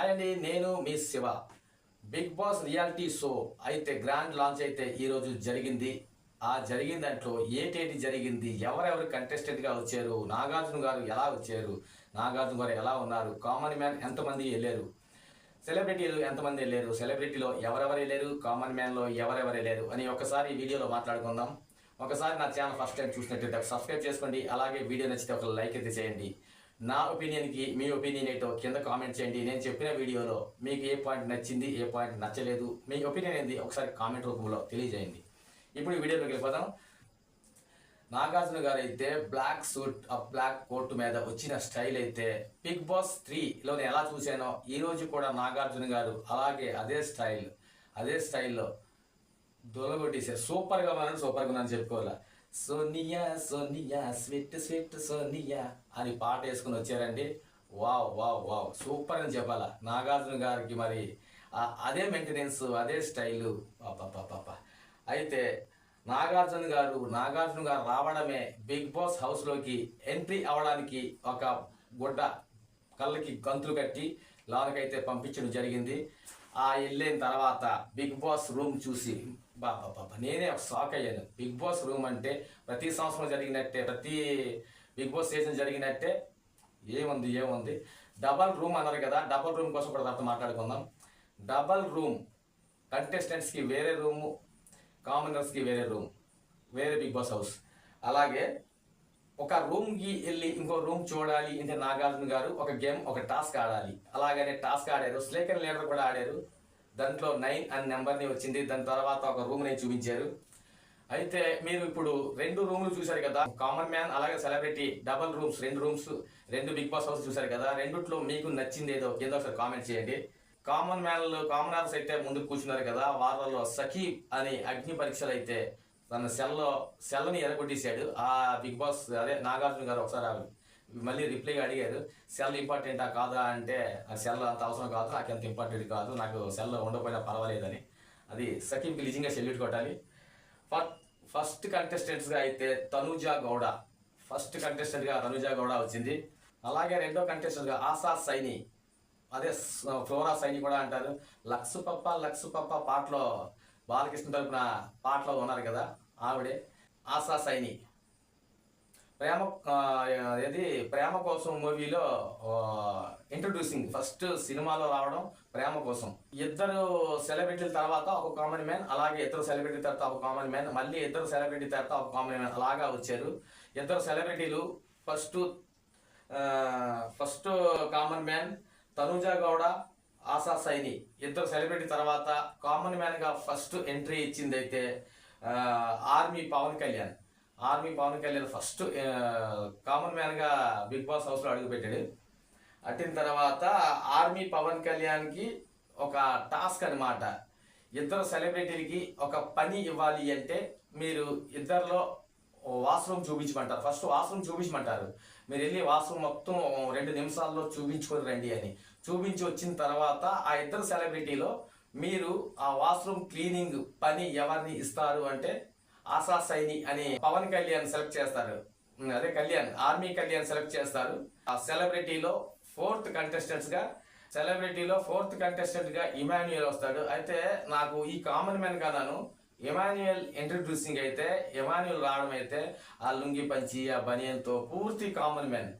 Hi అండి నేను మీ Shiva. Bigg Boss reality show అయితే గ్రాండ్ లాంచ్ అయితే ఈరోజు జరిగింది. ఆ జరిగిన దాంట్లో ఏటేటి జరిగింది? ఎవరెవరు కంటెస్టెంట్గా వచ్చారు? నాగార్జున గారు ఎలా వచ్చారు? నాగార్జున గారు ఎలా ఉన్నారు? కామన్ మ్యాన్ ఎంతమంది వెళ్ళారు? సెలబ్రిటీలు ఎంతమంది వెళ్ళారు? సెలబ్రిటీలో ఎవరెవరు వెళ్ళారు? కామన్ మ్యాన్లో ఎవరెవరు వెళ్ళారు? అని ఒకసారి వీడియోలో మాట్లాడుకుందాం. ఒకసారి నా ఛానల్ ఫస్ట్ టైం చూసినట్లయితే సబ్స్క్రైబ్ చేసుకోండి. అలాగే వీడియో నచ్చితే ఒక లైక్ అయితే చేయండి. నా ఒపీనియన్కి మీ ఒపీనియన్ ఏంటో కింద కామెంట్ చేయండి. నేను చెప్పిన వీడియోలో మీకు ఏ పాయింట్ నచ్చింది ఏ పాయింట్ నచ్చలేదు మీ ఒపీనియన్ ఏంది ఒకసారి కామెంట్ రూపంలో తెలియజేయండి. ఇప్పుడు ఈ వీడియోలోకి వెళ్ళిపోదాం. నాగార్జున గారు అయితే బ్లాక్ సూట్ ఆ బ్లాక్ కోట్ మీద వచ్చిన స్టైల్ అయితే బిగ్ బాస్ త్రీలో నేను ఎలా చూశానో ఈ రోజు కూడా నాగార్జున గారు అలాగే అదే స్టైల్ అదే స్టైల్లో దొలగొట్టేసారు సూపర్గా ఉన్నాను సూపర్ చెప్పుకోవాలి? ఉన్నాను సోనియా సోనియా స్వీట్ స్వీట్ సోనియా అని పాట వేసుకుని వచ్చారండి. Wow wow wow. సూపర్ అని చెప్పాలా. నాగార్జున గారికి మరి అదే మెయింటెనెన్స్ అదే స్టైలు. పాప అయితే నాగార్జున గారు నాగార్జున గారు రావడమే బిగ్ బాస్ హౌస్లోకి ఎంట్రీ అవడానికి ఒక గుడ్డ కళ్ళకి గంతులు కట్టి లోనకైతే పంపించడం జరిగింది. ఆ వెళ్ళిన తర్వాత బిగ్ బాస్ రూమ్ చూసి బాబా నేనే ఒక షాక్ అయ్యాను. బిగ్ బాస్ రూమ్ అంటే ప్రతి సంవత్సరం జరిగినట్టే ప్రతి బిగ్ బాస్ సీజన్ జరిగినట్టే ఏముంది ఏముంది? డబల్ రూమ్ అన్నారు కదా డబల్ రూమ్ కోసం కూడా తర్వాత మాట్లాడుకుందాం. డబల్ రూమ్ కంటెస్టెంట్స్కి వేరే రూము కామనర్స్కి వేరే రూమ్ వేరే బిగ్ బాస్ హౌస్ అలాగే ఒక రూమ్కి వెళ్ళి ఇంకో రూమ్ చూడాలి అంటే నాగార్జున గారు ఒక గేమ్ ఒక టాస్క్ ఆడాలి. అలాగనే టాస్క్ ఆడారు స్లేకర్ లీడర్ కూడా ఆడారు. దాంట్లో నైన్ అనే నెంబర్ని వచ్చింది. దాని తర్వాత ఒక రూమ్ని చూపించారు. అయితే మీరు ఇప్పుడు రెండు రూమ్లు చూశారు కదా. కామన్ మ్యాన్ అలాగే సెలబ్రిటీ డబల్ రూమ్స్ రెండు రూమ్స్ రెండు బిగ్ బాస్ హౌస్ చూశారు కదా. రెండుట్లో మీకు నచ్చింది ఏదో ఏదో ఒకసారి కామెంట్ చేయండి. కామన్ మ్యాన్లో కామన్ ఆర్స్ అయితే ముందుకు కూర్చున్నారు కదా. వాళ్ళలో సఖీ అని అగ్ని పరీక్షలు అయితే తన సెల్లో సెల్ని ఎరగొట్టేశాడు. ఆ బిగ్ బాస్ అదే నాగార్జున గారు ఒకసారి మళ్ళీ రిప్లైగా అడిగారు సెల్ ఇంపార్టెంటా కాదా? అంటే ఆ సెల్ అంత అవసరం కాదు నాకు ఎంత ఇంపార్టెంట్ కాదు నాకు సెల్ ఉండకపోయినా పర్వాలేదని. అది సఖీకి నిజంగా సెల్యూట్ కొట్టాలి. ఫస్ట్ ఫస్ట్ కంటెస్టెంట్స్గా అయితే తనుజా గౌడ ఫస్ట్ కంటెస్టెంట్గా తనుజా గౌడ వచ్చింది. అలాగే రెండో కంటెస్టెంట్గా ఆశా సైని అదే ఫ్లోరా సైని కూడా అంటారు. లక్స్ పప్ప లక్స్ పప్ప పాటలో బాలకృష్ణ తరపున పాటలో ఉన్నారు కదా ఆవిడే ఆశా సైని. ప్రేమ ఇది ఏది ప్రేమ కోసం మూవీలో ఇంట్రడ్యూసింగ్ ఫస్ట్ సినిమాలో రావడం ప్రేమ కోసం. ఇద్దరు సెలబ్రిటీల తర్వాత ఒక కామన్ మ్యాన్ అలాగే ఇద్దరు సెలబ్రిటీ తర్వాత ఒక కామన్ మ్యాన్ మళ్ళీ ఇద్దరు సెలబ్రిటీ తర్వాత ఒక కామన్ మ్యాన్ అలాగా వచ్చారు. ఇద్దరు సెలబ్రిటీలు first first common man Tanuja Gowda Asha Saini. ఇద్దరు సెలబ్రిటీ తర్వాత కామన్ మ్యాన్గా first entry ఇచ్చిందైతే army Pawan Kalyan. Army Pawan Kalyan first common మ్యాన్గా Bigg Boss హౌస్లో అడుగుపెట్టాడు. అట్టిన తర్వాత ఆర్మీ పవన్ కళ్యాణ్కి ఒక టాస్క్ అనమాట ఇద్దరు సెలబ్రిటీలకి ఒక పని ఇవ్వాలి అంటే మీరు ఇద్దరిలో వాష్రూమ్ చూపించమంటారు. ఫస్ట్ వాష్రూమ్ చూపించమంటారు. మీరు వెళ్ళి వాష్రూమ్ మొత్తం రెండు నిమిషాల్లో చూపించుకొని రండి అని. చూపించి వచ్చిన తర్వాత ఆ ఇద్దరు సెలబ్రిటీలో మీరు ఆ వాష్రూమ్ క్లీనింగ్ పని ఎవరిని ఇస్తారు అంటే ఆశా సైని అని పవన్ కళ్యాణ్ సెలెక్ట్ చేస్తారు. అదే కళ్యాణ్ ఆర్మీ కళ్యాణ్ సెలెక్ట్ చేస్తారు. ఆ సెలబ్రిటీలో ఫోర్త్ కంటెస్టెంట్స్గా సెలబ్రిటీలో ఫోర్త్ కంటెస్టెంట్గా ఇమాన్యుయల్ వస్తాడు. అయితే నాకు ఈ కామన్ మ్యాన్ గాను ఎమాన్యుయల్ ఇంట్రడ్యూసింగ్ అయితే ఎమాన్యుయల్ రావడం అయితే ఆ లుంగి పంచి ఆ బనియన్తో పూర్తి common man.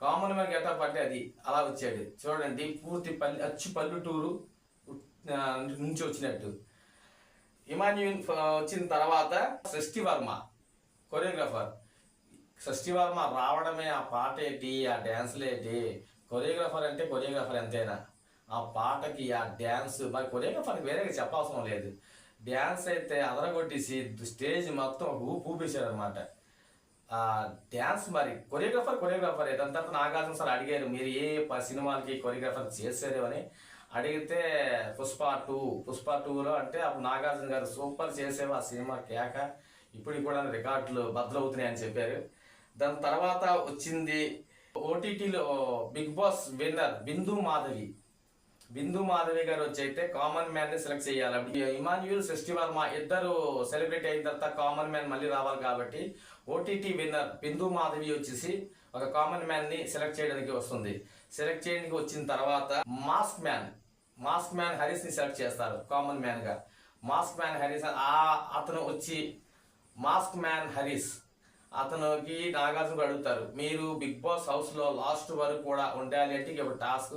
Common man getup అంటే అది అలా వచ్చాడు చూడండి పూర్తి పల్లె అచ్చు పల్లెటూరు నుంచి వచ్చినట్టు. ఇమాన్యున్ వచ్చిన తర్వాత సృష్టి వర్మ కొరియోగ్రాఫర్. సృష్టి వర్మ రావడమే ఆ పాట ఏంటి ఆ డ్యాన్స్లు ఏంటి? కొరియోగ్రాఫర్ అంటే కొరియోగ్రాఫర్ ఎంతైనా. ఆ పాటకి ఆ డ్యాన్స్ మరి కొరియోగ్రాఫర్కి వేరేగా చెప్పవసరం లేదు. డ్యాన్స్ అయితే అదరగొట్టేసి స్టేజ్ మొత్తం ఊపు ఊపేశారు అనమాట ఆ డ్యాన్స్ మరి కొరియోగ్రాఫర్ కొరియోగ్రాఫర్. దాని తర్వాత నాగార్జున సార్ అడిగారు మీరు ఏ సినిమాలకి కొరియోగ్రాఫర్ చేశారు అని. అడిగితే పుష్ప టూ పుష్ప టూలో అంటే అప్పుడు నాగార్జున గారు సూపర్ చేసేవి ఆ సినిమా కేక. ఇప్పుడు కూడా రికార్డులు బద్దలవుతున్నాయి అని చెప్పారు. దాని తర్వాత వచ్చింది ఓటీటీలో Big Boss winner Bindu Madhavi. Bindu Madhavi గారు వచ్చి అయితే కామన్ మ్యాన్ని సెలెక్ట్ చేయాలి. ఇమాన్యుల్ సృష్టి వర్మ ఇద్దరు సెలబ్రిటీ అయిన తర్వాత కామన్ మ్యాన్ మళ్ళీ రావాలి కాబట్టి ఓటీటీ విన్నర్ బిందు మాధవి వచ్చేసి ఒక కామన్ మ్యాన్ని సెలెక్ట్ చేయడానికి వస్తుంది. సెలెక్ట్ చేయడానికి వచ్చిన తర్వాత మాస్క్ మ్యాన్ మాస్క్ మ్యాన్ హరీస్ని సెలెక్ట్ చేస్తారు కామన్ మ్యాన్గా. మాస్క్ మ్యాన్ హరీస్ ఆ అతను వచ్చి మాస్క్ మ్యాన్ హరీస్ అతనికి నాగార్జున అడుగుతారు మీరు బిగ్ బాస్ హౌస్లో లాస్ట్ వరకు కూడా ఉండాలి అంటే ఇక ఒక టాస్క్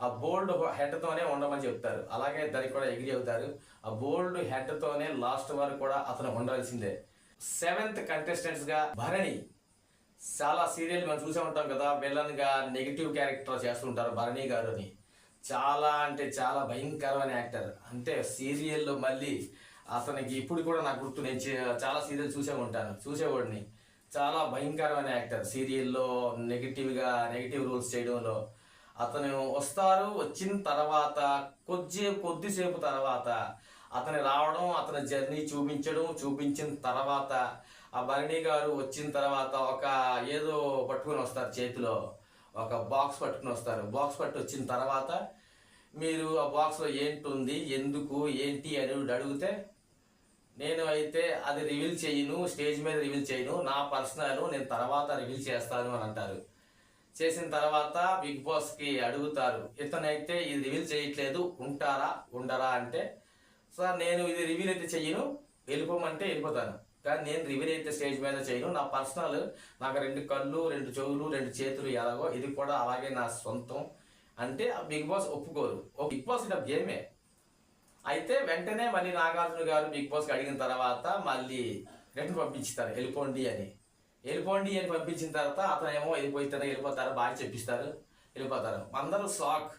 ఆ బోల్డ్ హెడ్తోనే ఉండమని చెప్తారు. అలాగే దానికి కూడా ఎగిరి అవుతారు. ఆ బోల్డ్ హెడ్తోనే లాస్ట్ వరకు కూడా అతను ఉండాల్సిందే. సెవెంత్ కంటెస్టెంట్స్గా భరణి. చాలా సీరియల్ మనం చూసే ఉంటాం కదా విలన్గా నెగిటివ్ క్యారెక్టర్ చేస్తుంటారు భరణి గారు అని. చాలా అంటే చాలా భయంకరమైన యాక్టర్. అంటే సీరియల్లో మళ్ళీ అతనికి ఇప్పుడు కూడా నాకు గుర్తు నేను చాలా సీరియల్ చూసే ఉంటాను చూసేవాడిని. చాలా భయంకరమైన యాక్టర్. సీరియల్లో నెగిటివ్గా నెగిటివ్ రోల్స్ చేయడంలో అతను వస్తారు వచ్చిన తర్వాత కొద్ది కొద్దిసేపు తర్వాత అతను రావడం అతని జర్నీ చూపించడం చూపించిన తర్వాత ఆ భరణి గారు వచ్చిన తర్వాత ఒక ఏదో పట్టుకుని వస్తారు చేతిలో ఒక బాక్స్ పట్టుకుని వస్తారు. బాక్స్ పట్టు వచ్చిన తర్వాత మీరు ఆ బాక్స్లో ఏంటుంది ఎందుకు ఏంటి అని అడిగితే నేను అయితే అది రివీల్ చేయను స్టేజ్ మీద రివీల్ చేయను నా పర్సనల్ నేను తర్వాత రివీల్ చేస్తాను అని అంటారు. చేసిన తర్వాత బిగ్ బాస్కి అడుగుతారు ఇతనైతే ఇది రివీల్ చేయట్లేదు ఉంటారా ఉండరా అంటే సార్ నేను ఇది రివీల్ అయితే చెయ్యను వెళ్ళిపోమంటే వెళ్ళిపోతాను. కానీ నేను రివీల్ అయితే స్టేజ్ మీద చేయను నా పర్సనల్ నాకు రెండు కళ్ళు రెండు చెవులు రెండు చేతులు ఎలాగో ఇది కూడా అలాగే నా సొంతం అంటే ఆ బిగ్ బాస్ ఒప్పుకోరు ఓ బిగ్ బాస్ ఇది గేమే. అయితే వెంటనే మళ్ళీ నాగార్జున గారు బిగ్ బాస్కి అడిగిన తర్వాత మళ్ళీ రిటర్న్ పంపించుతారు వెళ్ళిపోండి అని. వెళ్ళిపోండి అని పంపించిన తర్వాత అతను ఏమో వెళ్ళిపోతారు వెళ్ళిపోతారు బాగా చెప్పిస్తారు. వెళ్ళిపోతారు. అందరూ షాక్.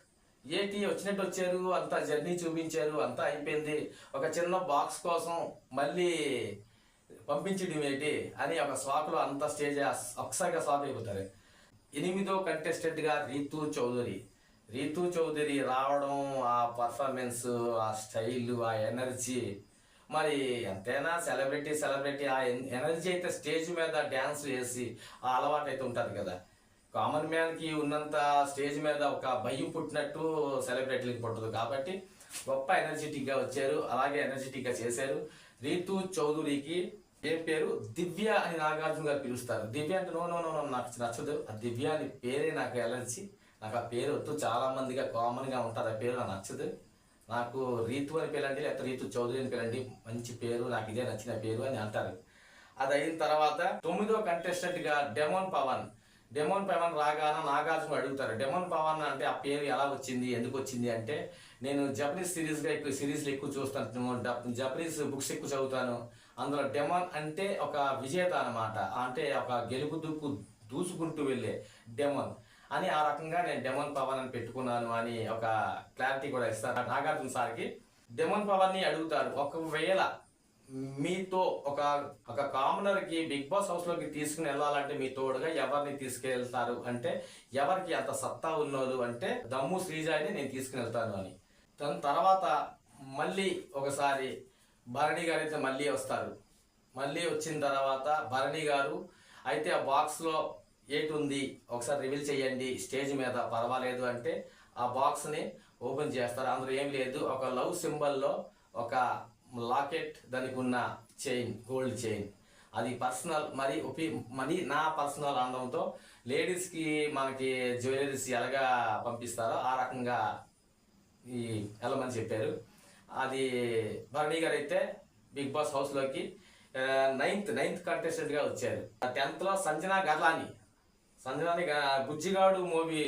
ఏటి? వచ్చినట్టు వచ్చారు. అంత జర్నీ చూపించారు. అంతా అయిపోయింది. ఒక చిన్న బాక్స్ కోసం మళ్ళీ పంపించడం ఏంటి? అని ఒక షాక్లో అంత స్టేజ్ ఒకసారిగా షాక్ అయిపోతారు. ఎనిమిదో కంటెస్టెంట్గా రీతూ చౌదరి. రీతు చౌదరి రావడం ఆ పర్ఫార్మెన్స్ ఆ స్టైల్ ఆ ఎనర్జీ మరి ఎంతైనా సెలబ్రిటీ సెలబ్రిటీ ఆ ఎనర్జీ అయితే స్టేజ్ మీద డ్యాన్స్ వేసి ఆ అలవాటు అయితే ఉంటుంది కదా. కామన్ మ్యాన్కి ఉన్నంత స్టేజ్ మీద ఒక భయం పుట్టినట్టు సెలబ్రిటీలకు పుట్టదు కాబట్టి గొప్ప ఎనర్జెటిక్గా వచ్చారు. అలాగే ఎనర్జెటిక్గా చేశారు. రీతు చౌదరికి ఏ పేరు? దివ్య అని నాగార్జున గారు పిలుస్తారు. దివ్య అంటే నో నో నో నాకు నచ్చదు. ఆ దివ్య అని పేరే నాకు ఎలర్జీ. నాకు ఆ పేరు వద్దు. చాలా మందిగా కామన్గా ఉంటుంది ఆ పేరు నాకు నచ్చదు. నాకు రీతు అని పిలండి లేకపోతే రీతు చౌదరి అని పిలండి మంచి పేరు. నాకు ఇదే నచ్చిన పేరు అని అంటారు. అది అయిన తర్వాత తొమ్మిదో కంటెస్టెంట్గా డెమోన్ పవన్. డెమోన్ పవన్ రాగాన నాగార్జున అడుగుతారు. డెమోన్ పవన్ అంటే ఆ పేరు ఎలా వచ్చింది? ఎందుకు వచ్చింది అంటే నేను జపనీస్ సిరీస్గా ఎక్కువ సిరీస్లు ఎక్కువ చూస్తాను జపనీస్ బుక్స్ ఎక్కువ చదువుతాను. అందులో డెమోన్ అంటే ఒక విజేత అనమాట అంటే ఒక గెలుపు దూకు దూసుకుంటూ వెళ్ళే డెమోన్. అని ఆ రకంగా నేను డెమోన్ పవన్ అని పెట్టుకున్నాను అని ఒక క్లారిటీ కూడా ఇస్తాను నాగార్జున సార్కి. డెమోన్ పవన్ని అడుగుతారు ఒకవేళ మీతో ఒక ఒక కామనర్కి బిగ్ బాస్ హౌస్లోకి తీసుకుని వెళ్ళాలంటే మీ తోడుగా ఎవరిని తీసుకెళ్తారు అంటే ఎవరికి అంత సత్తా ఉన్నోళ్ళు అంటే దమ్ము శ్రీజాయిని నేను తీసుకుని వెళ్తాను అని. దాని తర్వాత మళ్ళీ ఒకసారి భరణి గారు అయితే మళ్ళీ వస్తారు. మళ్ళీ వచ్చిన తర్వాత భరణి గారు అయితే ఆ బాక్స్లో ఏటుంది? ఒకసారి రివీల్ చేయండి. స్టేజ్ మీద పర్వాలేదు అంటే ఆ బాక్స్ని ఓపెన్ చేస్తారు. అందులో ఏం లేదు. ఒక లవ్ సింబల్లో ఒక లాకెట్ దానికి ఉన్న చైన్ గోల్డ్ చైన్ అది పర్సనల్ మరి ఉపి మరి నా పర్సనల్ అనడంతో లేడీస్కి మనకి జ్యువెలరీస్ ఎలాగా పంపిస్తారో ఆ రకంగా ఈ వెళ్ళమని చెప్పారు. అది భరణి గారు అయితే బిగ్ బాస్ హౌస్లోకి నైన్త్ నైన్త్ కంటెస్టెంట్గా వచ్చారు. టెన్త్లో సంజనా గర్లాని సంజనాని బుజ్జిగాడు మూవీ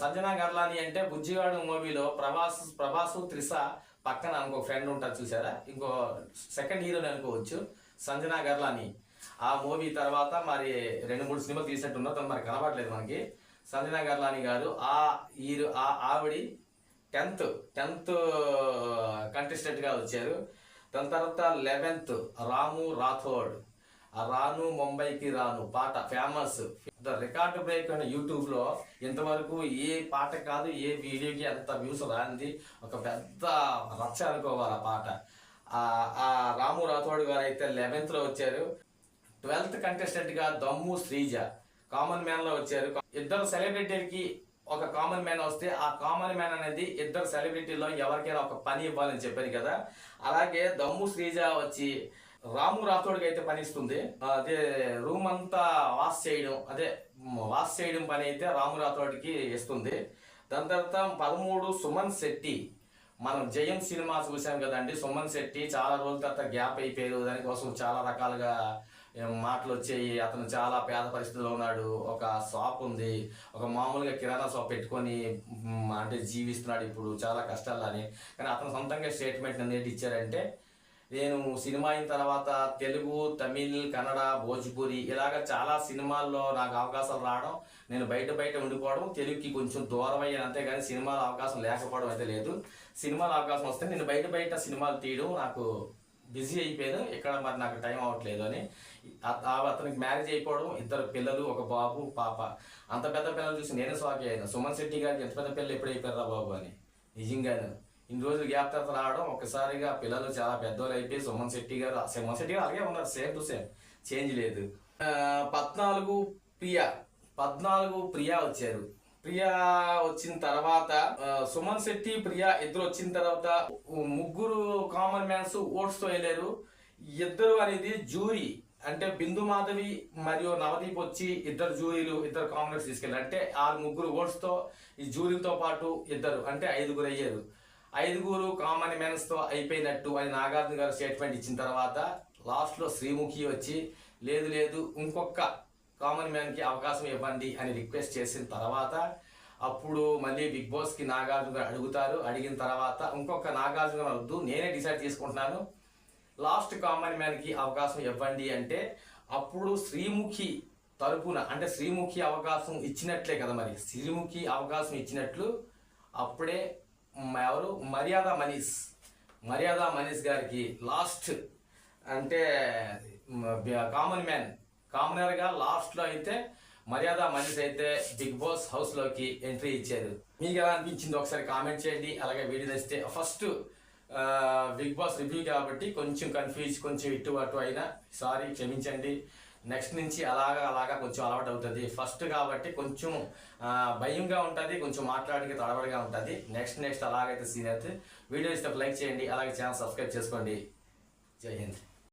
సంజనా గర్లాని అంటే బుజ్జిగాడు మూవీలో ప్రభాస్ ప్రభాస్ త్రిష పక్కన ఇంకో ఫ్రెండ్ ఉంటారు చూసారా ఇంకో సెకండ్ హీరోని అనుకోవచ్చు సంజనా గర్లాని. ఆ మూవీ తర్వాత మరి రెండు మూడు సినిమాలు తీసినట్టున్నారు తను మరి కనబడలేదు మనకి. సంజనా గర్లాని గారు ఆ హీరో ఆ ఆవిడి టెన్త్ టెన్త్ కంటెస్టెంట్గా వచ్చారు. దాని తర్వాత లెవెన్త్ రాము రాథోడ్. రాను ముంబైకి రాను పాట ఫేమస్ ద రికార్డ్ బ్రేక్ అనే యూట్యూబ్లో ఇంతవరకు ఏ పాట కాదు ఏ వీడియోకి అంత వ్యూస్ రాంది. ఒక పెద్ద రచ్చ అనుకోవాలి ఆ పాట. ఆ రాము రాథోడ్ గారు అయితే లెవెన్త్లో వచ్చారు. ట్వెల్త్ కంటెస్టెంట్గా దమ్ము శ్రీజ కామన్ మ్యాన్లో వచ్చారు. ఇద్దరు సెలబ్రిటీలకి ఒక కామన్ మ్యాన్ వస్తే ఆ కామన్ మ్యాన్ అనేది ఇద్దరు సెలబ్రిటీలో ఎవరికైనా ఒక పని ఇవ్వాలని చెప్పారు కదా. అలాగే దమ్ము శ్రీజ వచ్చి రాము రాథోడ్కి అయితే పని ఇస్తుంది అదే రూమ్ అంతా వాష్ చేయడం అదే వాష్ చేయడం పని అయితే రాము రాథోడ్కి ఇస్తుంది దాని తర్వాత పదమూడు సుమన్ శెట్టి. మనం జయం సినిమా చూసాం కదండి. సుమన్ శెట్టి చాలా రోజుల తర్వాత గ్యాప్ అయిపోయారు దానికోసం చాలా రకాలుగా మాటలు వచ్చాయి అతను చాలా పేద పరిస్థితిలో ఉన్నాడు. ఒక షాప్ ఉంది. ఒక మామూలుగా కిరాణా షాప్ పెట్టుకొని అంటే జీవిస్తున్నాడు ఇప్పుడు. చాలా కష్టాలని అని కానీ అతను సొంతంగా స్టేట్మెంట్ అనేది ఇచ్చారంటే నేను సినిమా అయిన తర్వాత తెలుగు తమిళ్ కన్నడ భోజ్పురి ఇలాగ చాలా సినిమాల్లో నాకు అవకాశాలు రావడం నేను బయట బయట ఉండిపోవడం తెలుగుకి కొంచెం దూరం అయ్యాను. అంతేగాని సినిమాల అవకాశం లేకపోవడం అయితే లేదు. సినిమాల అవకాశం వస్తే నేను బయట బయట సినిమాలు తీయడం నాకు బిజీ అయిపోయాను. ఇక్కడ మరి నాకు టైం అవ్వట్లేదు అని. ఆ- అతనికి మ్యారేజ్ అయిపోవడం ఇద్దరు పిల్లలు ఒక బాబు పాప. అంత పెద్ద పిల్లలు చూసి నేను షాక్ అయ్యాను. సుమన్ శెట్టి గారికి ఎంత పెద్ద పిల్లలు ఎప్పుడు అయిపోయారా బాబు అని. నిజంగాను. ఇన్ని రోజులు గ్యాప్ తర్వాత రావడం ఒకసారిగా పిల్లలు చాలా పెద్దోళ్ళు అయిపోయి సుమన్ శెట్టి గారు సుమన్ శెట్టి గారు అలాగే ఉన్నారు సేమ్ టు సేమ్ చేంజ్ లేదు. పద్నాలుగు ప్రియా పద్నాలుగు ప్రియా వచ్చారు. ప్రియా వచ్చిన తర్వాత సుమన్ శెట్టి ప్రియా ఇద్దరు వచ్చిన తర్వాత ముగ్గురు కామన్ మ్యాన్స్ ఓట్స్తో వెళ్ళారు. ఇద్దరు అనేది జూరీ అంటే బిందు మాధవి మరియు నవదీప్ వచ్చి ఇద్దరు జూరీలు ఇద్దరు కాంగ్రెస్ తీసుకెళ్ళారు. అంటే ఆ ముగ్గురు ఓట్స్తో ఈ జూరీలతో పాటు ఇద్దరు అంటే ఐదుగురు అయ్యారు. ఐదుగురు కామన్ మెన్స్తో అయిపోయినట్టు అని నాగార్జున గారు స్టేట్మెంట్ ఇచ్చిన తర్వాత లాస్ట్లో శ్రీముఖి వచ్చి లేదు లేదు ఇంకొక కామన్ మ్యాన్కి అవకాశం ఇవ్వండి అని రిక్వెస్ట్ చేసిన తర్వాత అప్పుడు మళ్ళీ బిగ్ బాస్కి నాగార్జున గారు అడుగుతారు. అడిగిన తర్వాత ఇంకొక నాగార్జున గారు వద్దు నేనే డిసైడ్ చేసుకుంటున్నాను. లాస్ట్ కామన్ మ్యాన్కి అవకాశం ఇవ్వండి అంటే అప్పుడు శ్రీముఖి తరపున అంటే శ్రీముఖి అవకాశం ఇచ్చినట్లే కదా మరి. శ్రీముఖి అవకాశం ఇచ్చినట్లు అప్పుడే ఎవరు? మర్యాద మనీష్ మర్యాద మనీష్ గారికి లాస్ట్ అంటే కామన్ మ్యాన్. కామనర్గా లాస్ట్లో అయితే మర్యాద మనీష్ అయితే బిగ్ బాస్ హౌస్లోకి ఎంట్రీ ఇచ్చారు. మీకు ఎలా అనిపించింది? ఒకసారి కామెంట్ చేయండి. అలాగే వీడియో తెస్తే ఫస్ట్ బిగ్ బాస్ రివ్యూ కాబట్టి కొంచెం కన్ఫ్యూజ్ కొంచెం ఇటు అటు అయినా. సారీ క్షమించండి. నెక్స్ట్ నుంచి అలాగా అలాగా కొంచెం అలవాటు అవుతుంది. ఫస్ట్ కాబట్టి కొంచెం భయంగా ఉంటుంది కొంచెం మాట్లాడడానికి తడబడిగా ఉంటుంది. నెక్స్ట్ నెక్స్ట్ అలాగైతే సీన్ అయితే. వీడియో ఇస్తే లైక్ చేయండి అలాగే ఛానల్ సబ్స్క్రైబ్ చేసుకోండి. జై హింద్.